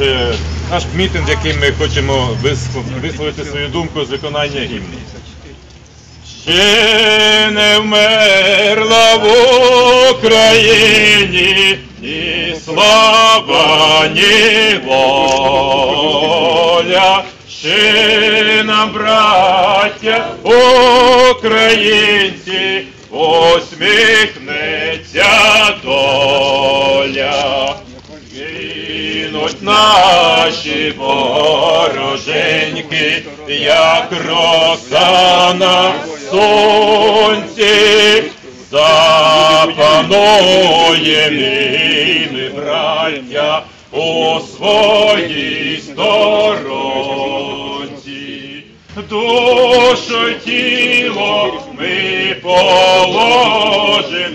е, наш мітинг, яким ми хочемо висловити свою думку з виконання гімну. Ще не вмерла в Україні ні слава, ні воля. Ще нам, браття українці, усміхнеться наші вороженьки, як роса на сонці, запануєм і ми, браття, у своїй сторонці. Душу тіло ми положим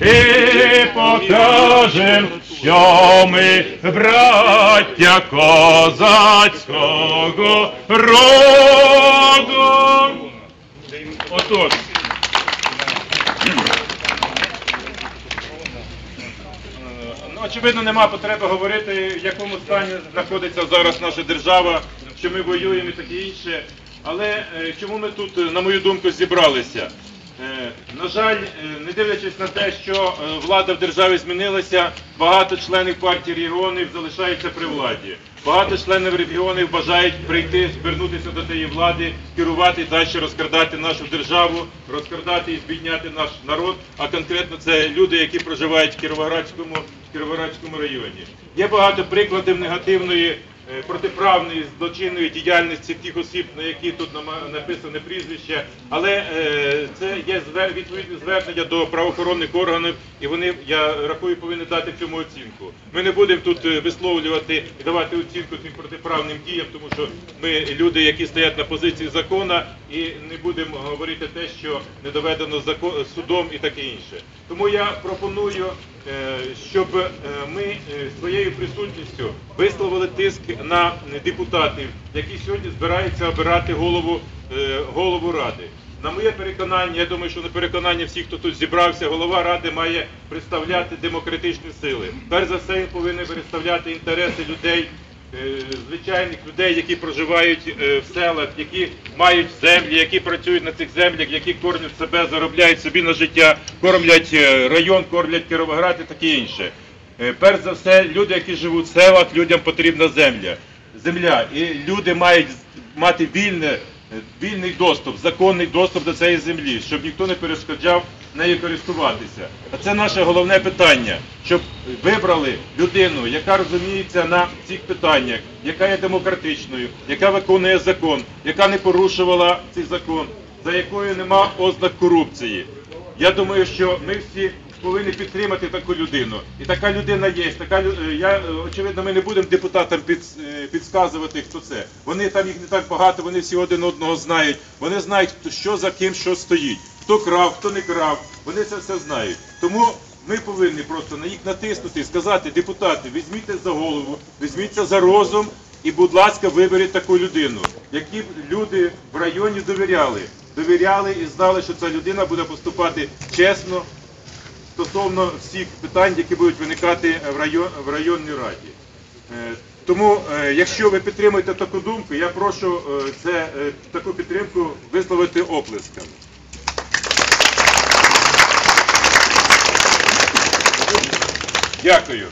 і покажем, що ми браття козацького роду. Отож. Ну, очевидно, нема потреби говорити, в якому стані знаходиться зараз наша держава, що ми воюємо і таке інше. Але е, чому ми тут, на мою думку, зібралися? Е, На жаль, е, не дивлячись на те, що е, влада в державі змінилася, багато членів партії регіонів залишаються при владі. Багато членів регіонів бажають прийти, звернутися до тієї влади, керувати далі розкрадати нашу державу, розкрадати і збідняти наш народ. А конкретно це люди, які проживають в Кіровоградському, в Кіровоградському районі. Є багато прикладів негативної протиправної злочинної діяльності тих осіб, на які тут написане прізвище, але е, це є відповідне звернення до правоохоронних органів, і вони, я рахую, повинні дати цьому оцінку. Ми не будемо тут е, висловлювати і давати оцінку цим протиправним діям, тому що ми люди, які стоять на позиції закона, і не будемо говорити те, що не доведено судом і таке інше. Тому я пропоную, е, щоб е, ми е, своєю присутністю висловили тиск на депутатів, які сьогодні збираються обирати голову, е, голову ради. На моє переконання, я думаю, що на переконання всіх, хто тут зібрався, голова ради має представляти демократичні сили. Перш за все, він повинен представляти інтереси людей, е, звичайних людей, які проживають е, в селах, які мають землі, які працюють на цих землях, які кормлять себе, заробляють собі на життя, кормлять е, район, кормлять Кіровоград і таке інше. Е, Перш за все, люди, які живуть в селах, людям потрібна земля. Земля. І люди мають мати вільне, е, вільний доступ, законний доступ до цієї землі, щоб ніхто не перешкоджав нею користуватися. А це наше головне питання, щоб вибрали людину, яка розуміється на цих питаннях, яка є демократичною, яка виконує закон, яка не порушувала цей закон, за якою нема ознак корупції. Я думаю, що ми всі повинні підтримати таку людину. І така людина є. Така е, я е, очевидно, ми не будемо депутатам під, е, підказувати, хто це. Вони там їх не так багато, вони всі один одного знають. Вони знають, що за ким що стоїть, хто крав, хто не крав. Вони це все знають. Тому ми повинні просто на їх натиснути і сказати, депутати, візьміться за голову, візьміться за розум. І, будь ласка, виберіть таку людину, які б люди в районі довіряли. Довіряли і знали, що ця людина буде поступати чесно, стосовно всіх питань, які будуть виникати в, район, в районній раді. Е, Тому, е, якщо ви підтримуєте таку думку, я прошу е, це, таку підтримку висловити оплесками. Дякую.